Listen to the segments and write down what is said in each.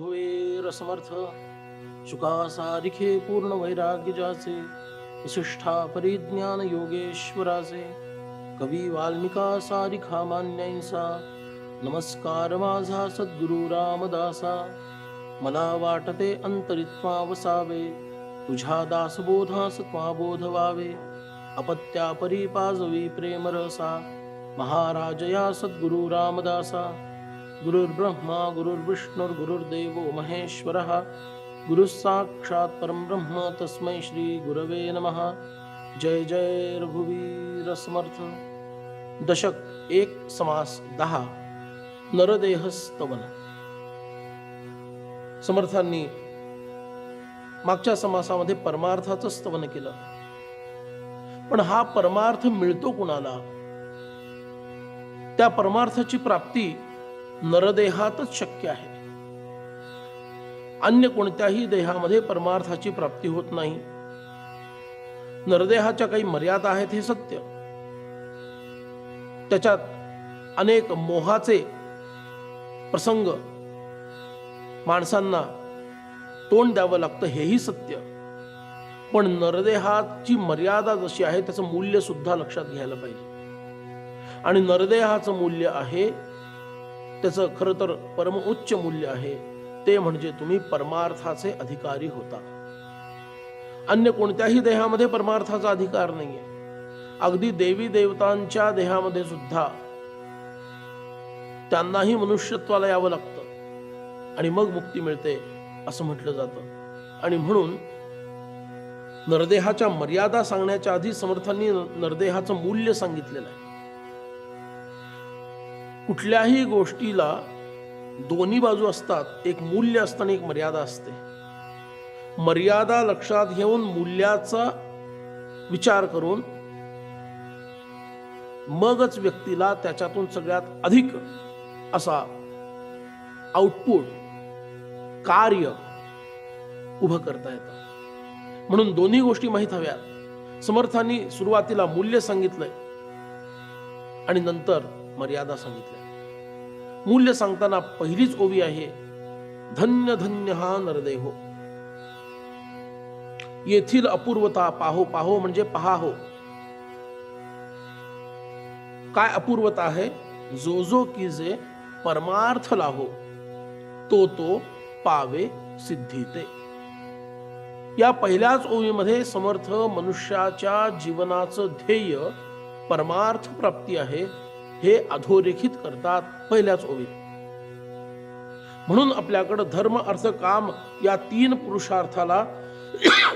रघुवीर रसमर्थ। शुकासारिखे पूर्ण वैराग्यजाचे वसिष्ठा परिज्ञान योगेश्वराचे कवी वाल्मिका सारिखा मान्यांसा। नमस्कार माझा सद्गुरु रामदासा। मला वाटते अंतरित्वा वसावे तुझ्या दासबोधास त्वा बोध व्हावे अपत्या परिपाजवी प्रेमरसा। महाराजया सद्गुरु रामदासा। गुरुर्ब्रह्मा गुरुर्विष्णुर्गुरुर्देवो महेश्वरः। गुरुः साक्षात् परं ब्रह्म तस्मै श्री गुरवे नमः। जय जय रघुवीर समर्थ। दशक एक समास दहा। नरदेह स्तवन। समर्थांनी मागच्या समासामध्ये परमार्थाचं स्तवन केलं. पण हा परमार्थ मिळतो कुणाला? त्या परमार्थाची प्राप्ती नरदेहातच शक्य आहे. अन्य कोणत्याही देहामध्ये परमार्थाची प्राप्ती होत नाही. नरदेहाच्या काही मर्यादा आहेत हे सत्य. त्याच्यात अनेक मोहाचे प्रसंग माणसांना तोंड द्यावं लागतं हेही सत्य. पण नरदेहाची मर्यादा जशी आहे त्याचं मूल्य सुद्धा लक्षात घ्यायला पाहिजे. आणि नरदेहाचं मूल्य आहे त्याचं खरं तर परमउच्च मूल्य आहे. ते म्हणजे तुम्ही परमार्थाचे अधिकारी होता. अन्य कोणत्याही देहामध्ये परमार्थाचा अधिकार नाहीये. अगदी देवी देवतांच्या देहामध्ये सुद्धा त्यांनाही मनुष्यत्वाला यावं लागतं. आणि मग मुक्ती मिळते असं म्हटलं जातं. आणि म्हणून नरदेहाच्या मर्यादा सांगण्याच्या आधी समर्थांनी नरदेहाचं मूल्य सांगितलेलं आहे. कुठल्याही गोष्टीला दोन्ही बाजू असतात. एक मूल्य असतं आणि एक मर्यादा असते. मर्यादा लक्षात घेऊन मूल्याचा विचार करून मगच व्यक्तीला त्याच्यातून सगळ्यात अधिक असा आउटपुट कार्य उभं करता येतं. म्हणून दोन्ही गोष्टी माहीत हव्यात. समर्थांनी सुरुवातीला मूल्य सांगितलंय आणि नंतर मर्यादा सांगितल्या. मूल्य सांगताना पहिलीच ओवी आहे धन्य धन्य हा नरदेहो. येथील अपूर्वता पाहो पाहो म्हणजे पहा हो. काय अपूर्वता आहे? जो जो की जे परमार्थ लाहो तो तो पावे सिद्धीते. या पहिल्याच ओवीमध्ये समर्थ मनुष्याच्या जीवनाचं ध्येय परमार्थ प्राप्ती आहे हे अधोरेखित करतात पहिल्याच ओवीत म्हणून आपल्याकडं धर्म अर्थ काम या तीन पुरुषार्थाला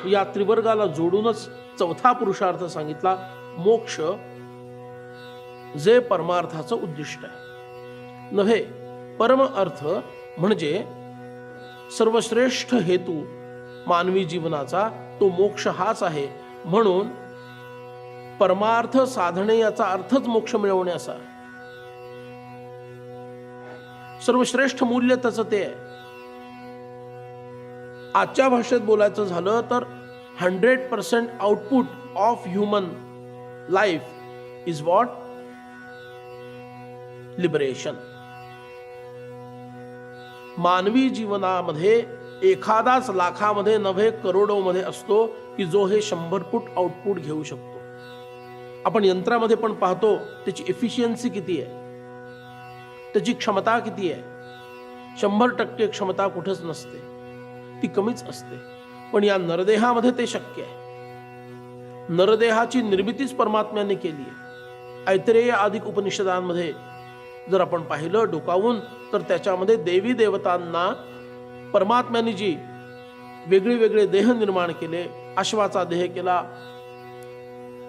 या त्रिवर्गाला जोडूनच चौथा पुरुषार्थ सांगितला मोक्ष जे परमार्थाचं उद्दिष्ट आहे. नव्हे परम अर्थ म्हणजे सर्वश्रेष्ठ हेतू मानवी जीवनाचा तो मोक्ष हाच आहे. म्हणून परमार्थ साधणे याचा अर्थच मोक्ष मिळवणे असा आहे. सर्वश्रेष्ठ मूल्य त्याचं ते आहे. आजच्या भाषेत बोलायचं झालं तर hundred percent output of human life is what liberation. मानवी जीवनामध्ये एखादाच लाखामध्ये नव्हे करोडोमध्ये असतो की जो हे शंभर फूट आउटपुट घेऊ शकतो. आपण यंत्रामध्ये पण पाहतो त्याची एफिशियन्सी किती आहे? त्याची क्षमता किती आहे शंभर टक्के क्षमता कुठेच नसते. ती कमीच असते. पण या नरदेहामध्ये ते शक्य आहे. नरदेहाची निर्मितीच परमात्म्याने केली आहे. ऐतरेय अधिक उपनिषदांमध्ये जर आपण पाहिलं डोकावून तर त्याच्यामध्ये देवी देवतांना परमात्म्याने जी वेगळे वेगळे देह निर्माण केले अश्वाचा देह केला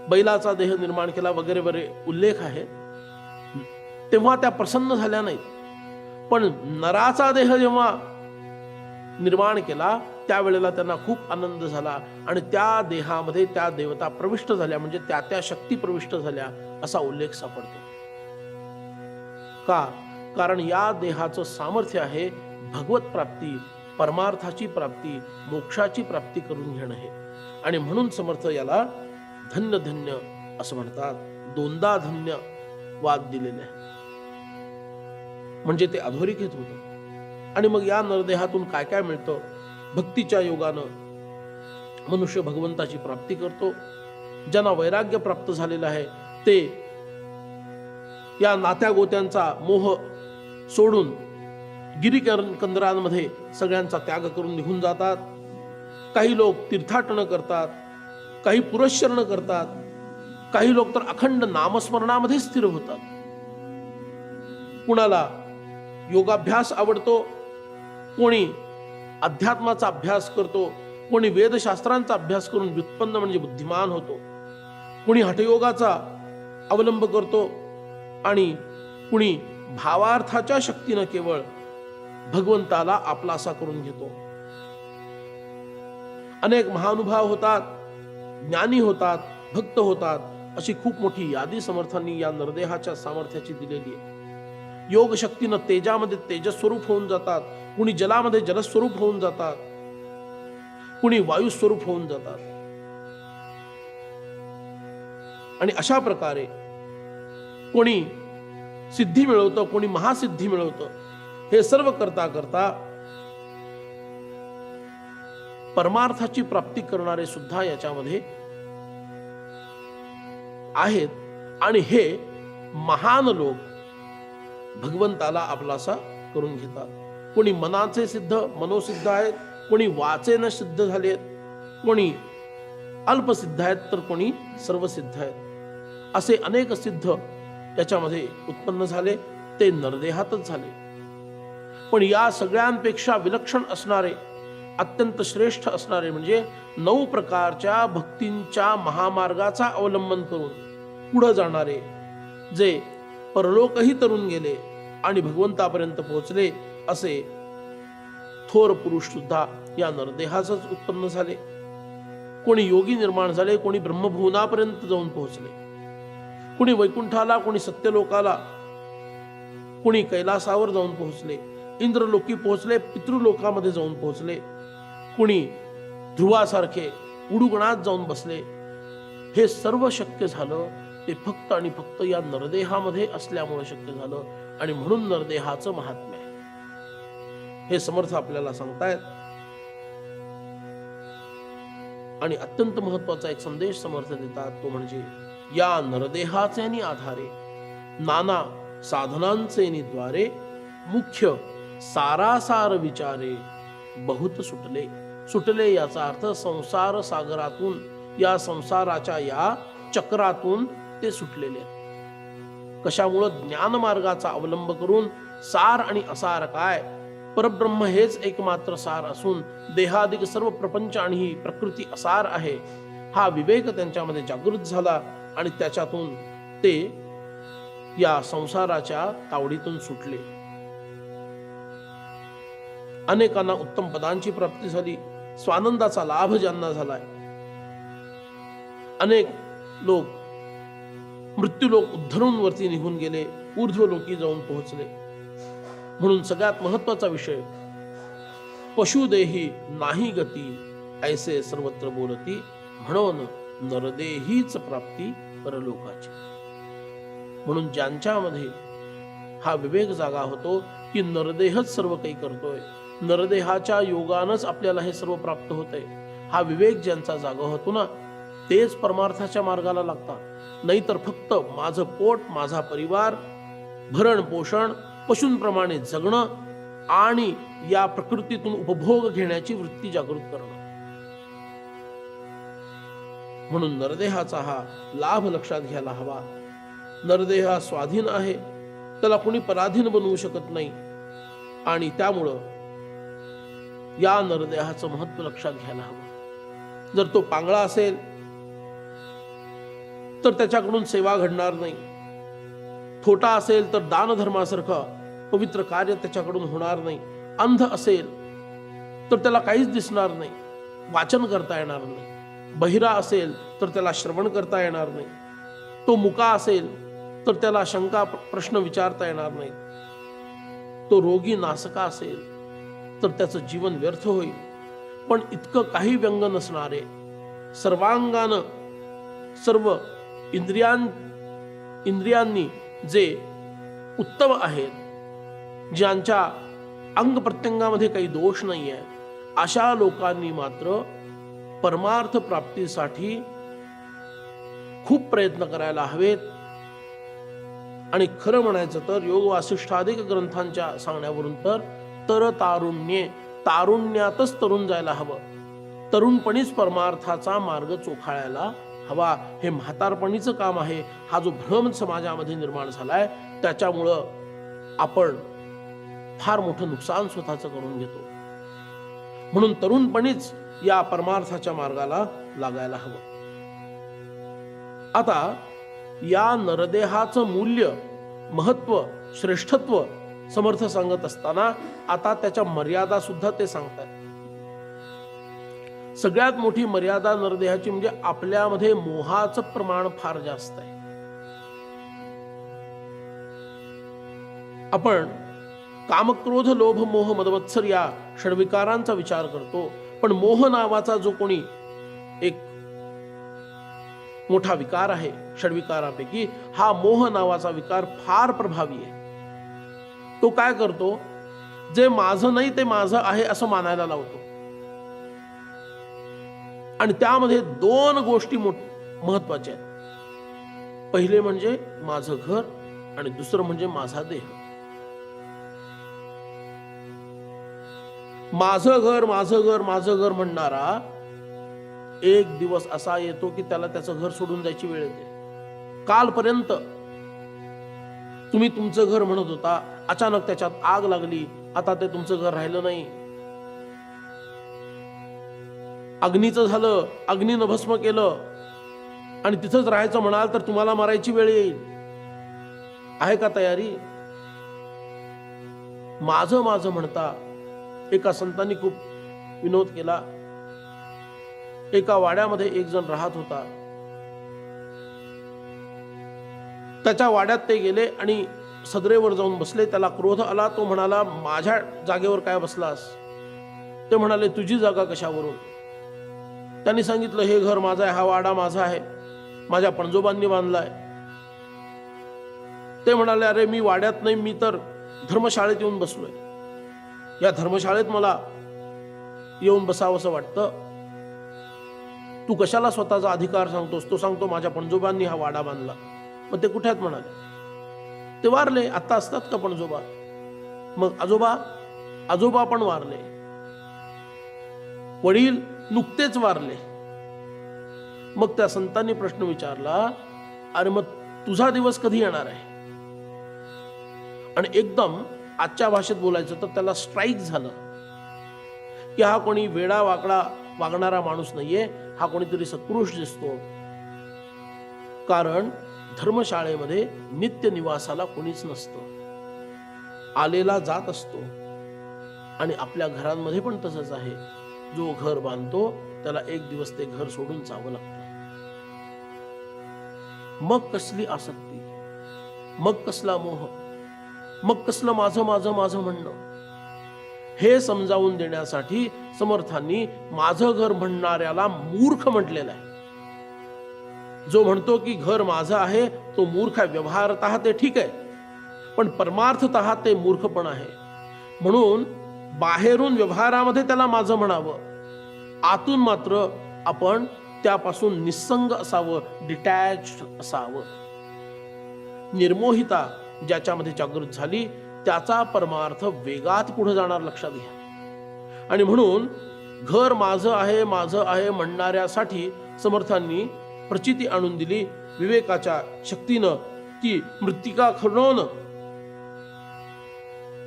बैलाचा देह निर्माण केला वगैरे वगैरे उल्लेख आहे. तेव्हा त्या प्रसन्न झाल्या नाहीत. पण नराचा देह जेव्हा निर्माण केला त्यावेळेला त्यांना खूप आनंद झाला आणि त्या देहामध्ये त्या देवता प्रविष्ट झाल्या म्हणजे त्या त्या शक्ती प्रविष्ट झाल्या असा उल्लेख सापडतो. का? कारण या देहाचं सामर्थ्य आहे भगवत प्राप्ती परमार्थाची प्राप्ती मोक्षाची प्राप्ती करून घेणं हे. आणि म्हणून समर्थ याला धन्य धन्य असं म्हणतात. दोनदा धन्य वाद दिलेले आहे म्हणजे ते अधोरेखित होतं. आणि मग या नरदेहातून काय काय मिळतं? भक्तीच्या योगानं मनुष्य भगवंताची प्राप्ती करतो. ज्यांना वैराग्य प्राप्त झालेलं आहे ते या नात्या गोत्यांचा मोह सोडून गिरीकर कंदरांमध्ये सगळ्यांचा त्याग करून निघून जातात. काही लोक तीर्थाटनं करतात काही पुरश्चरण करतात काही लोक तर अखंड नामस्मरणामध्ये स्थिर होतात. कुणाला योगाभ्यास आवडतो कोणी अध्यात्माचा अभ्यास करतो कोणी वेदशास्त्रांचा अभ्यास करून व्युत्पन्न म्हणजे बुद्धिमान होतो कुणी हठयोगाचा अवलंब करतो आणि कुणी भावार्थाच्या शक्तीनं केवळ भगवंताला आपलासा करून घेतो. अनेक महानुभाव होतात ज्ञानी होतात भक्त होतात अशी खूप मोठी यादी समर्थांनी या नरदेहाच्या सामर्थ्याची दिलेली आहे. योग शक्तीनं तेजामध्ये तेजस्वरूप होऊन जातात. कुणी जलामध्ये जलस्वरूप होऊन जातात. कुणी वायू स्वरूप होऊन जातात. आणि अशा प्रकारे कोणी सिद्धी मिळवतं कोणी महासिद्धी मिळवतं हे सर्व करता करता परमार्थाची प्राप्ती करणारे सुद्धा याच्यामध्ये आहेत. आणि हे महान लोक भगवंताला आपलासा करून घेतात. कोणी मनाचे सिद्ध मनोसिद्ध आहेत कोणी वाचेनं सिद्ध झाले आहेत कोणी अल्पसिद्ध आहेत तर कोणी सर्वसिद्ध आहेत. असे अनेक सिद्ध याच्यामध्ये उत्पन्न झाले ते नरदेहातच झाले. पण या सगळ्यांपेक्षा विलक्षण असणारे अत्यंत श्रेष्ठ असणारे म्हणजे नऊ प्रकारच्या भक्तींच्या महामार्गाचा अवलंबन करून पुढे जाणारे जे परलोकही तरून गेले आणि भगवंतापर्यंत पोहोचले असे थोर पुरुष सुद्धा या नरदेहासच उत्पन्न झाले. कोणी योगी निर्माण झाले कोणी ब्रह्मभुवनापर्यंत जाऊन पोहोचले. कुणी वैकुंठाला कोणी सत्यलोकाला कोणी कैलासावर जाऊन पोहोचले. इंद्रलोकी पोहोचले पितृलोकामध्ये जाऊन पोहोचले. कुणी ध्रुवासारखे उडुगणात जाऊन बसले. हे सर्व शक्य झालं. ते फक्त आणि फक्त या नरदेहामध्ये असल्यामुळे शक्य झालं आणि म्हणून नरदेहाचं महात्म्य आहे. हे समर्थ आपल्याला सांगतायत. आणि अत्यंत महत्त्वाचा एक संदेश समर्थ देतात तो म्हणजे या नरदेहाचे आणि आधारे नाना साधनांचे द्वारे मुख्य सारासार विचारे बहुत सुटले. सुटले याचा अर्थ संसार सागरातून या संसाराच्या या चक्रातून ते सुटलेले आहेत. कशामुळं ज्ञान मार्गाचा अवलंब करून सार आणि असार काय? परब्रह्म हेच एकमात्र सार असून देहादिक सर्व प्रपंच आणि ही प्रकृती असार आहे. हा विवेक त्यांच्यामध्ये जागृत झाला आणि त्याच्यातून ते या संसाराच्या तावडीतून सुटले. अनेकांना उत्तम पदांची प्राप्ती झाली. स्वानंदाचा लाभ ज्यांना झालाय. अनेक लोक मृत्यू लोक उद्धरून वरती निघून गेले ऊर्ध्वलोकी जाऊन पोहोचले. म्हणून सगळ्यात महत्त्वाचा विषय पशुदेही नाही गती ऐसे सर्वत्र बोलती म्हणून नरदेहीच प्राप्ती परलोकाची. म्हणून ज्यांच्यामध्ये हा विवेक जागा होतो की नरदेहच सर्व काही करतोय. नरदेहाच्या योगानच आपल्याला हे सर्व प्राप्त होतंय. हा विवेक ज्यांचा जागा होतो ना तेच परमार्थाच्या मार्गाला लागतात. नाहीतर फक्त माझं पोट माझा परिवार भरण पोषण पशूंप्रमाणे जगणं आणि या प्रकृतीतून उपभोग घेण्याची वृत्ती जागृत करणं. म्हणून नरदेहाचा हा लाभ लक्षात घ्यायला हवा. नरदेह हा स्वाधीन आहे. त्याला कोणी पराधीन बनवू शकत नाही. आणि त्यामुळं या नरदेहाचं महत्त्व लक्षात घ्यायला हवं. जर तो पांगळा असेल तर त्याच्याकडून सेवा घडणार नाही. थोटा असेल तर दानधर्मासारखं पवित्र कार्य त्याच्याकडून होणार नाही. अंध असेल तर त्याला काहीच दिसणार नाही. वाचन करता येणार नाही. बहिरा असेल तर त्याला श्रवण करता येणार नाही. तो मुका असेल तर त्याला शंका प्रश्न विचारता येणार नाही. तो रोगी नासका असेल तर त्याचं जीवन व्यर्थ होईल. पण इतकं काही व्यंग नसणारे सर्वांगानं सर्व इंद्रियां इंद्रियांनी जे उत्तम आहेत ज्यांच्या अंग प्रत्यंगामध्ये काही दोष नाही आहे अशा लोकांनी मात्र परमार्थ प्राप्तीसाठी खूप प्रयत्न करायला हवेत. आणि खरं म्हणायचं तर योग वासिष्ठाधिक ग्रंथांच्या सांगण्यावरून तर तर तारुण्ये तारुण्यातच तरुण जायला हवं. तरुणपणीच परमार्थाचा मार्ग चोखाळायला हवा हे म्हातारपणीचं काम आहे. हा जो भ्रम समाजामध्ये निर्माण झालाय त्याच्यामुळं आपण फार मोठं नुकसान स्वतःचं करून घेतो. म्हणून तरुणपणीच या परमार्थाच्या मार्गाला लागायला हवं. आता या नरदेहाचं मूल्य महत्त्व श्रेष्ठत्व समर्थ सांगत असताना आता त्याच्या मर्यादा सुद्धा ते सांगतात सगळ्यात मोठी मर्यादा नरदेहाची म्हणजे आपल्यामध्ये मोहाचं प्रमाण फार जास्त आहे. आपण कामक्रोध लोभ मोह मदवत्सर या षडविकारांचा विचार करतो पण मोह नावाचा जो कोणी एक मोठा विकार आहे षडविकारापैकी हा मोह नावाचा विकार फार प्रभावी आहे. तो काय करतो? जे माझं नाही ते माझं आहे असं मानायला लावतो. आणि त्यामध्ये दोन गोष्टी महत्त्वाच्या आहेत. पहिले म्हणजे माझं घर आणि दुसरं म्हणजे माझा देह. माझं घर माझं घर माझं घर म्हणणारा एक दिवस असा येतो की त्याला त्याचं घर सोडून जायची वेळ येते. कालपर्यंत तुम्ही तुमचं घर म्हणत होता अचानक त्याच्यात आग लागली आता ते तुमचं घर राहिलं नाही. अग्नीचं झालं अग्नीनं भस्म केलं. आणि तिथंच राहायचं म्हणाल तर तुम्हाला मारायची वेळ येईल. आहे का तयारी? माझं माझं म्हणता एका संतांनी खूप विनोद केला. एका वाड्यामध्ये एक जण राहत होता. त्याच्या वाड्यात ते गेले आणि सदरेवर जाऊन बसले. त्याला क्रोध आला. तो म्हणाला माझ्या जागेवर काय बसलास? ते म्हणाले तुझी जागा कशावरून? त्यांनी सांगितलं हे घर माझं आहे हा वाडा माझा आहे. माझ्या पणजोबांनी बांधलाय. ते म्हणाले अरे मी वाड्यात नाही मी तर धर्मशाळेत येऊन बसलोय. या धर्मशाळेत मला येऊन बसावंसं वाटतं. तू कशाला स्वतःचा अधिकार सांगतोस? तो सांगतो माझ्या पणजोबांनी हा वाडा बांधला. मग ते कुठ्यात म्हणाले. ते वारले आत्ता असतात का पणजोबा? मग आजोबा आजोबा पण वारले. वडील नुकतेच वारले. मग त्या संतांनी प्रश्न विचारला अरे मग तुझा दिवस कधी येणार आहे? आणि एकदम आजच्या भाषेत बोलायचं तर त्याला स्ट्राईक झालं. की हा कोणी वेडा वाकडा वागणारा माणूस नाहीये हा कोणीतरी सत्पुरुष दिसतो. कारण धर्मशाळेमध्ये नित्य निवासाला कोणीच नसतं. आलेला जात असतो. आणि आपल्या घरांमध्ये पण तसंच आहे. जो घर बांधतो त्याला एक दिवस ते घर सोडून जावं लागतं. मग कसली आसक्ती? मग कसला मोह? मग कसलं माझं माझं माझं म्हणणं? हे समजावून देण्यासाठी समर्थांनी माझं घर म्हणणाऱ्याला मूर्ख म्हटलेलं आहे. जो म्हणतो की घर माझं आहे तो मूर्ख आहे. व्यवहारत ते ठीक आहे. पण परमार्थत ते मूर्खपण आहे. म्हणून बाहेरून व्यवहारामध्ये त्याला माझं म्हणावं. आतून मात्र आपण त्यापासून निसंग असावं डिटॅच असावं. निर्मोहिता ज्याच्यामध्ये जागृत झाली त्याचा परमार्थ वेगात पुढे जाणार लक्षात घ्या. आणि म्हणून घर माझं आहे माझं आहे म्हणणाऱ्यासाठी समर्थांनी प्रचिती आणून दिली विवेकाच्या शक्तीनं ती मृत्तिका खणून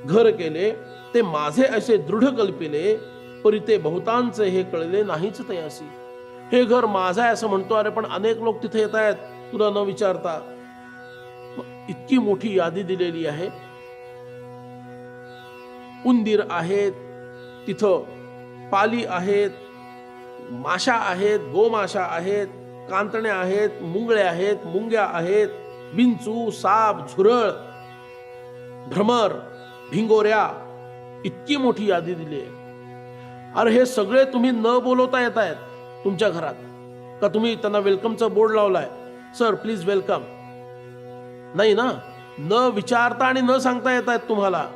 घर केले ते माझे असे दृढ कल्पिले परी ते बहुतांचे हे कळले नाहीच तयासी हे घर माझं आहे असं म्हणतो अरे पण अनेक लोक तिथे येत आहेत तुला न विचारता. इतकी मोठी यादी दिलेली आहे. उंदीर आहेत तिथं पाली आहेत माशा आहेत गोमाशा आहेत कांतण्या आहेत मुंगळे आहेत मुंग्या आहेत विंचू साप झुरळ भ्रमर भिंगोऱ्या इतकी मोठी यादी दिली आहे. अरे हे सगळे तुम्ही न बोलवता येत आहेत तुमच्या घरात. का तुम्ही त्यांना वेलकमचा बोर्ड लावलाय? सर प्लीज वेलकम नाही ना? न विचारता आणि न सांगता येत आहेत तुम्हाला.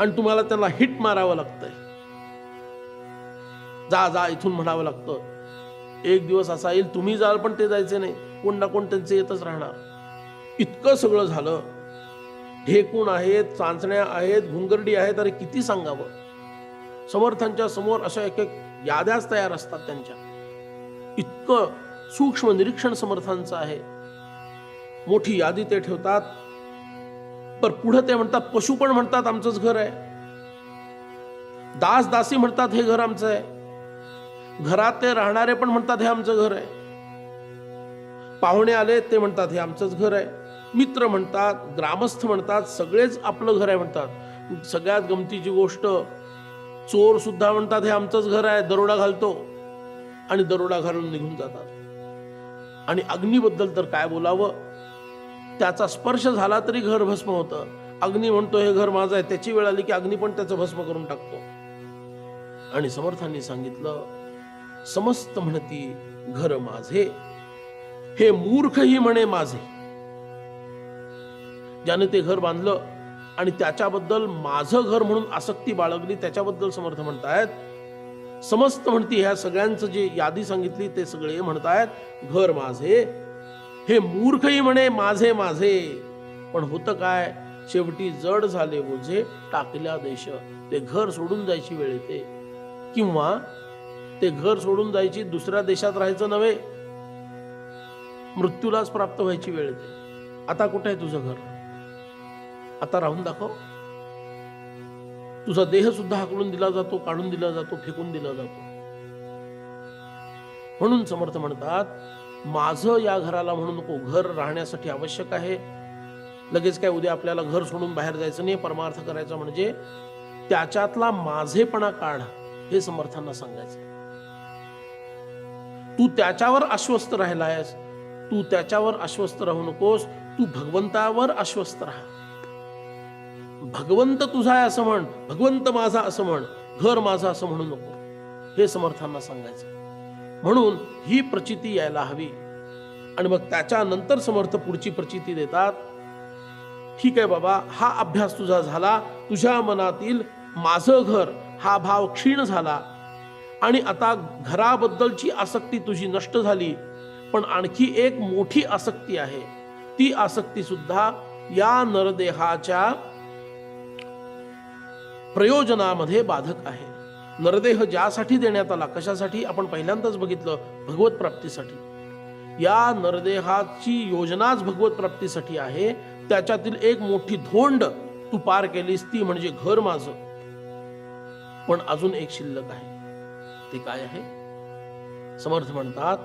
आणि तुम्हाला त्यांना हिट मारावं लागतंय. जा जा इथून म्हणावं लागतं. एक दिवस असा येईल तुम्ही जाल पण ते जायचे नाही. कोण ना कोण त्यांचे येतच राहणार. इतकं सगळं झालं. ढेकूण आहेत चांचण्या आहेत घुंगरडी आहेत अरे किती सांगावं? समर्थांच्या समोर अशा एक एक याद्याच तयार असतात त्यांच्या. इतकं सूक्ष्म निरीक्षण समर्थांचं आहे. मोठी यादी ते ठेवतात. पर पुढे ते म्हणतात पशु पण म्हणतात आमचंच घर आहे. दास दासी म्हणतात हे घर आमचं आहे. घरात ते राहणारे पण म्हणतात हे आमचं घर आहे. पाहुणे आले ते म्हणतात हे आमचंच घर आहे. मित्र म्हणतात ग्रामस्थ म्हणतात सगळेच आपलं घर आहे म्हणतात. सगळ्यात गमतीची गोष्ट चोर सुद्धा म्हणतात हे आमचंच घर आहे दरोडा घालतो. आणि दरोडा घालून निघून जातात. आणि अग्नीबद्दल तर काय बोलावं? त्याचा स्पर्श झाला तरी घर भस्म होतं. अग्नी म्हणतो हे घर माझं आहे. त्याची वेळ आली की अग्नी पण त्याचं भस्म करून टाकतो. आणि समर्थांनी सांगितलं समस्त म्हणती घर माझे. हे मूर्खही म्हणे माझे. ज्याने ते घर बांधलं आणि त्याच्याबद्दल माझं घर म्हणून आसक्ती बाळगली त्याच्याबद्दल समर्थ म्हणतायत. समस्त म्हणती ह्या सगळ्यांचं जे यादी सांगितली ते सगळे म्हणतायत घर माझे हे मूर्खही म्हणे माझे माझे. पण होतं काय? शेवटी जड झाले ओझे टाकल्या देश. ते घर सोडून जायची वेळ येते. किंवा ते घर सोडून जायची दुसऱ्या देशात राहायचं नव्हे. मृत्यूलाच प्राप्त व्हायची वेळ येते. आता कुठे आहे तुझं घर? आता राहून दाखव. तुझा देह सुद्धा हाकडून दिला जातो काढून दिला जातो फेकून दिला जातो. म्हणून समर्थ म्हणतात माझं या घराला म्हणू नको घर राहण्यासाठी आवश्यक आहे. लगेच काय उद्या आपल्याला घर सोडून बाहेर जायचं नाही परमार्थ करायचा म्हणजे त्याच्यातला माझेपणा काढ हे समर्थांना सांगायचं तू त्याच्यावर आश्वस्त राहिला आहेस तू त्याच्यावर आश्वस्त राहू नकोस तू भगवंतावर आश्वस्त राहा. भगवंत तुझा आहे असं म्हण भगवंत माझा असं म्हण घर माझा असं म्हणू नको. हे समर्थांना सांगायचं. म्हणून ही प्रचिती यायला हवी. आणि मग त्याच्यानंतर समर्थ पुढची प्रचिती देतात. ठीक आहे बाबा हा अभ्यास तुझा झाला. तुझ्या मनातील माझं घर हा भाव क्षीण झाला. आणि आता घराबद्दलची आसक्ती तुझी नष्ट झाली. पण आणखी एक मोठी आसक्ती आहे. ती आसक्ती सुद्धा या नरदेहाच्या प्रयोजनामध्ये बाधक आहे. नरदेह ज्यासाठी देण्यात आला कशासाठी? आपण पहिल्यांदाच बघितलं भगवत प्राप्तीसाठी. या नरदेहाची योजनाच भगवत प्राप्तीसाठी आहे. त्याच्यातील एक मोठी धोंड तू पार केलीस ती म्हणजे घर माझं. पण अजून एक शिल्लक आहे. ते काय आहे? समर्थ म्हणतात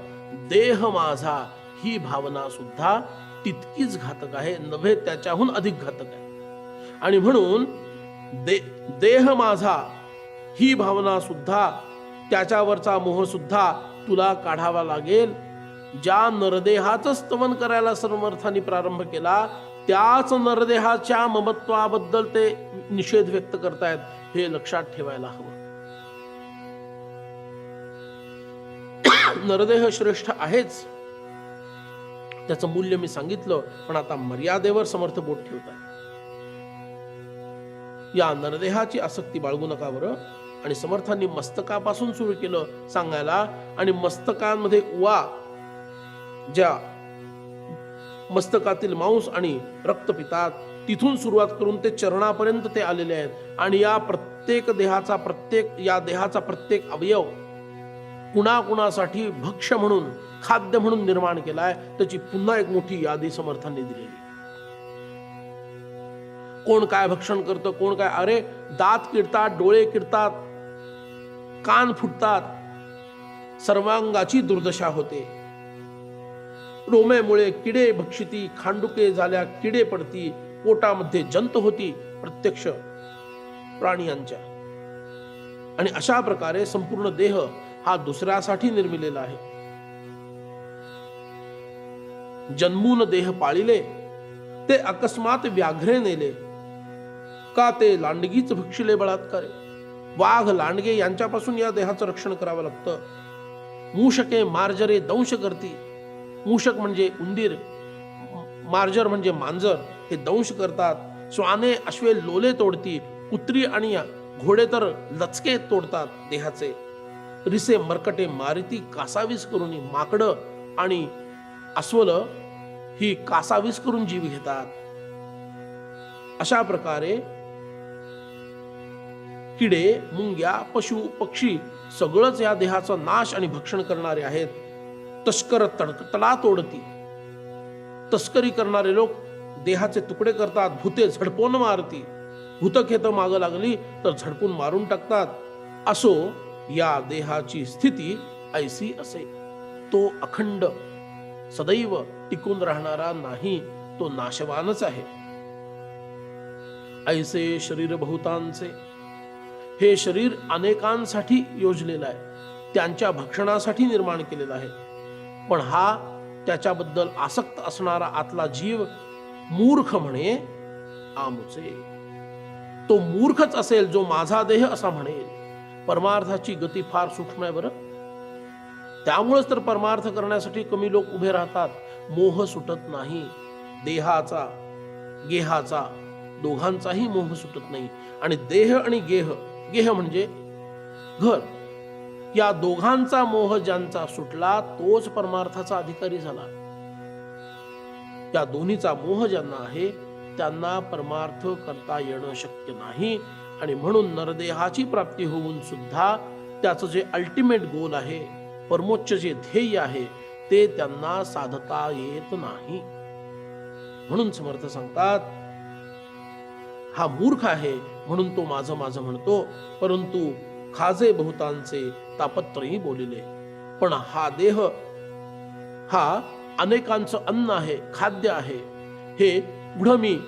देह माझा ही भावना सुद्धा तितकीच घातक आहे नव्हे त्याच्याहून अधिक घातक आहे. आणि म्हणून दे देह माझा ही भावना सुद्धा त्याच्यावरचा मोह सुद्धा तुला काढावा लागेल. ज्या नरदेहाचं स्तवन करायला समर्थाने प्रारंभ केला त्याच नरदेहाच्या ममत्वाबद्दल ते निषेध व्यक्त करतायत हे लक्षात ठेवायला हवं. नरदेह श्रेष्ठ आहेच. त्याचं मूल्य मी सांगितलं पण आता मर्यादेवर समर्थ बोट ठेवतात या नरदेहाची आसक्ती बाळगू नका बरं. आणि समर्थांनी मस्तकापासून सुरू केलं सांगायला. आणि मस्तकांमध्ये वा ज्या मस्तकातील मांस आणि रक्त पितात तिथून सुरुवात करून ते चरणापर्यंत ते आलेले आहेत. आणि या प्रत्येक देहाचा प्रत्येक या देहाचा प्रत्येक अवयव कुणाकुणासाठी भक्ष्य म्हणून खाद्य म्हणून निर्माण केलाय त्याची पुन्हा एक मोठी यादी समर्थांनी दिलेली कोण काय भक्षण करतं कोण काय? अरे दात किडतात डोळे किडतात कान फुटतात. सर्वांगाची दुर्दशा होते. रोमेमुळे किडे भक्षिती खांडुके झाल्या किडे पडती पोटामध्ये जंत होती प्रत्यक्ष प्राणियांच्या. आणि अशा प्रकारे संपूर्ण देह हा दुसऱ्यासाठी निर्मिलेला आहे. जन्मून देह पाळिले ते अकस्मात व्याघ्रे नेले. का ते लांडगीच भक्षिले बळात्कारे वाघ लांडगे यांच्यापासून या देहाचं रक्षण करावं लागतं. मूषके मार्जरे दंश करती. मूषक म्हणजे उंदीर मार्जर म्हणजे मांजर हे दंश करतात. स्वाने अश्वे लोले तोडती कुत्री आणि घोडे तर लचके तोडतात देहाचे. रिसे मरकटे मारिती कासावीस करून माकडं आणि अस्वल ही कासावीस करून जीव घेतात. अशा प्रकारे किडे मुंग्या पशु पक्षी सगळंच या देहाचा नाश आणि भक्षण करणारे आहेत. तस्कर तडकटला तोडती. तस्करी करणारे लोक देहाचे तुकडे करतात भूते झडपून मारती. भूतखेत मागं लागली तर झडपून मारून टाकतात. असो या देहाची स्थिती ऐसी असे. तो अखंड सदैव टिकून राहणारा नाही तो नाशवानच आहे. ऐसे शरीर बहुतांचे हे शरीर अनेकांसाठी योजलेलं आहे. त्यांच्या भक्षणासाठी निर्माण केलेलं आहे. पण हा त्याच्याबद्दल आसक्त असणारा आतला जीव मूर्ख म्हणे आमुचे. तो मूर्खच असेल जो माझा देह असा म्हणेल. परमार्थाची गती फार सूक्ष्म आहे बरं. त्यामुळेच तर परमार्थ करण्यासाठी कमी लोक उभे राहतात. मोह सुटत नाही. देहाचा गेहाचा दोघांचाही मोह सुटत नाही. आणि देह आणि गेह गेह म्हणजे घर. या दोघांचा मोह ज्यांचा सुटला तोच परमार्थाचा अधिकारी झाला. या दोन्हीचा मोह ज्यांना आहे त्यांना परमार्थ करता येणं शक्य नाही आणि म्हणून नरदेहाची प्राप्ती होऊन सुद्धा त्याचं जे अल्टिमेट गोल आहे परमोच्च जे ध्येय आहे ते त्यांना साधता येत नाही. म्हणून समर्थ सांगतात हा मूर्ख आहे म्हणून तो माझं माझं म्हणतो परंतु खाजे बहुतांचे तापत्रही बोलिले. पण हा देह हा अनेकांचं अन्न आहे खाद्य आहे. हे पुढं मी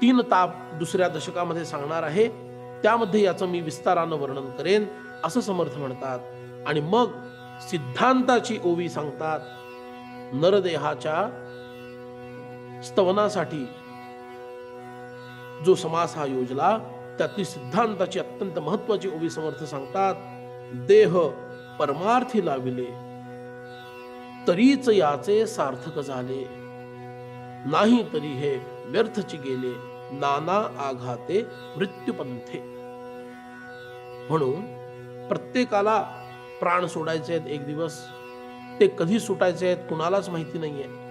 तीन ताप दुसऱ्या दशकामध्ये सांगणार आहे. त्यामध्ये याचं मी विस्तारानं वर्णन करेन असं समर्थ म्हणतात. आणि मग सिद्धांताची ओवी सांगतात नरदेहाच्या स्तवनासाठी जो समास हा योजला त्यातली सिद्धांताची अत्यंत महत्वाची ओवी समर्थ सांगतात देह परमार्थी लाविले तरीच याचे सार्थक झाले. नाही तरी हे व्यर्थची गेले नाना आघाते मृत्यूपंथे. म्हणून प्रत्येकाला प्राण सोडायचे आहेत एक दिवस ते कधी सुटायचे आहेत कुणालाच माहिती नाहीये.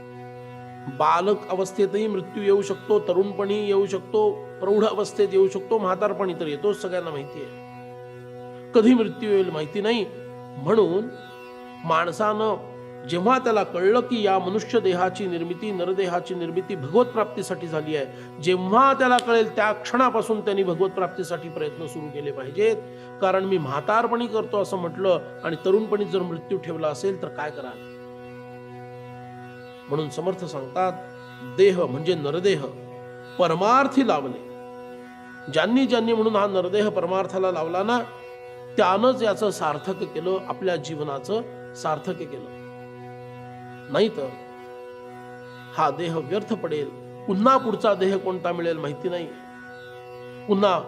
बालक अवस्थेतही मृत्यू येऊ शकतो तरुणपणी येऊ शकतो प्रौढ अवस्थेत येऊ शकतो म्हातारपणी तर येतोच सगळ्यांना माहिती आहे. कधी मृत्यू येईल माहिती नाही. म्हणून माणसानं जेव्हा त्याला कळलं की या मनुष्य देहाची निर्मिती नरदेहाची निर्मिती भगवत प्राप्तीसाठी झाली आहे जेव्हा त्याला कळेल त्या क्षणापासून त्यांनी भगवत प्राप्तीसाठी प्रयत्न सुरू केले पाहिजेत. कारण मी म्हातारपणी करतो असं म्हटलं आणि तरुणपणी जर मृत्यू ठेवला असेल तर काय कराल? म्हणून समर्थ सांगतात देह म्हणजे नरदेह परमार्थी लावले ज्यांनी ज्यांनी म्हणून हा नरदेह परमार्थाला लावला ना त्यानंच याचं सार्थक केलं आपल्या जीवनाचं सार्थक केलं. नाही तर हा देह व्यर्थ पडेल. पुन्हा पुढचा देह कोणता मिळेल माहिती नाही. पुन्हा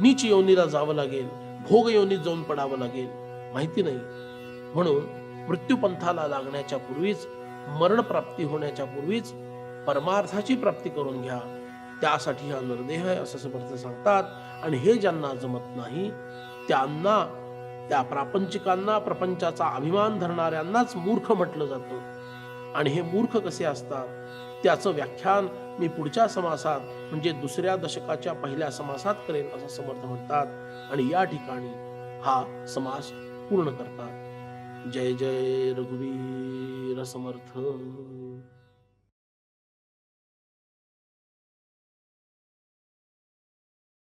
नीच योनीला जावं लागेल भोग योनीत जाऊन पडावं लागेल माहिती नाही. म्हणून मृत्यूपंथाला लागण्याच्या पूर्वीच मरण प्राप्ती होण्याच्या पूर्वीच परमार्थाची प्राप्ती करून घ्या. त्यासाठी हा नरदेह आहे असं समर्थ सांगतात. आणि हे ज्यांना जमत नाही त्यांना त्या प्रापंचिकांना प्रपंचाचा अभिमान धरणाऱ्यांनाच मूर्ख म्हटलं जातं. आणि हे मूर्ख कसे असतात? त्याचं व्याख्यान मी पुढच्या समासात म्हणजे दुसऱ्या दशकाच्या पहिल्या समासात करेन असं समर्थ म्हणतात. आणि या ठिकाणी हा समास पूर्ण करतात. जय जय रघुवीर. समर्थ